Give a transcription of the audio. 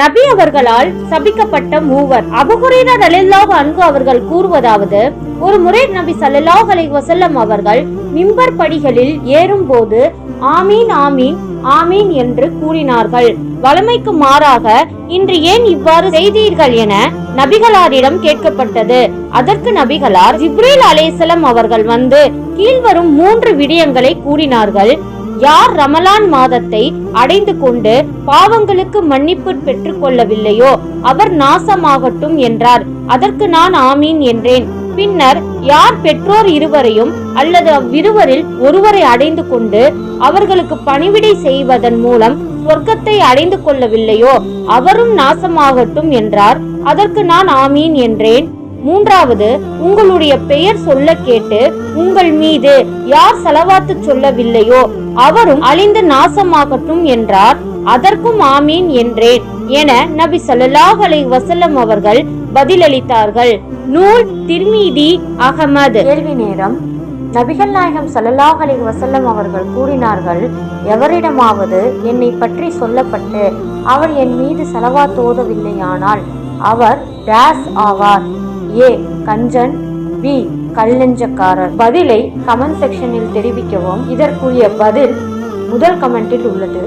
நபி அவர்களால் சபிக்கப்பட்ட மூவர். அபுகுரேரா ரலில்லாஹு அன்கு அவர்கள் கூறுவதாவது ஒரு முறை நபி சல்லாஹ் அலைஹி வசல்லம் அவர்கள் மிம்பர் படிகளில் ஏறும் போது ஆமீன் ஆமீன் ஆமீன் என்று கூறினார்கள். வளமைக்கு மாறாக இன்று ஏன் இவ்வாறு செய்தீர்கள் என நபிகளாரிடம் கேட்கப்பட்டது. அதற்கு நபிகளார் ஜிப்ரேல் அலேசலம் அவர்கள் வந்து கீழ்வரும் மூன்று விடயங்களை கூறினார்கள். யார் ரமலான் மாதத்தை அடைந்து கொண்டு பாவங்களுக்கு மன்னிப்பு பெற்றுக் கொள்ளவில்லையோ அவர் நாசமாகட்டும் என்றார். அதற்கு நான் ஆமீன் என்றேன். பின்னர் யார் பெற்றோர் இருவரையும் அல்லது அவ்விருவரில் ஒருவரை அடைந்து கொண்டு அவர்களுக்கு பணிவிடை செய்வதன் மூலம் சொர்க்கத்தை அடைந்து கொள்ளவில்லையோ அவரும் நாசமாகட்டும் என்றார். அதற்கு நான் ஆமீன் என்றேன். மூன்றாவது உங்களுடைய பெயர் சொல்ல கேட்டு உங்கள் மீது யார் செலவாத்து சொல்லவில்லையோ அவரும் அழிந்து நாசமாகட்டும் என்றார். அதற்கும் ஆமீன் என்றேன் என நபி சல்லாஹ் அலை வசல்லம் அவர்கள் பதிலளித்தார்கள். நூல் திர்மீதி அகமது. கேள்வி நேரம். நபிகள் நாயகம் சல்லாஹ் அலைஹி வசல்லம் அவர்கள் கூறினார்கள் எவரிடமாவது என்னை பற்றி சொல்லப்பட்டு அவர் என் மீது செலவா தோதவில்லையானால் அவர் டேஸ் ஆவார். ஏ. கஞ்சன் பி. கல்லெஞ்சக்காரர். பதிலை கமெண்ட் செக்ஷனில் தெரிவிக்கவும் இதற்குரிய பதில் முதல் கமெண்டில் உள்ளது.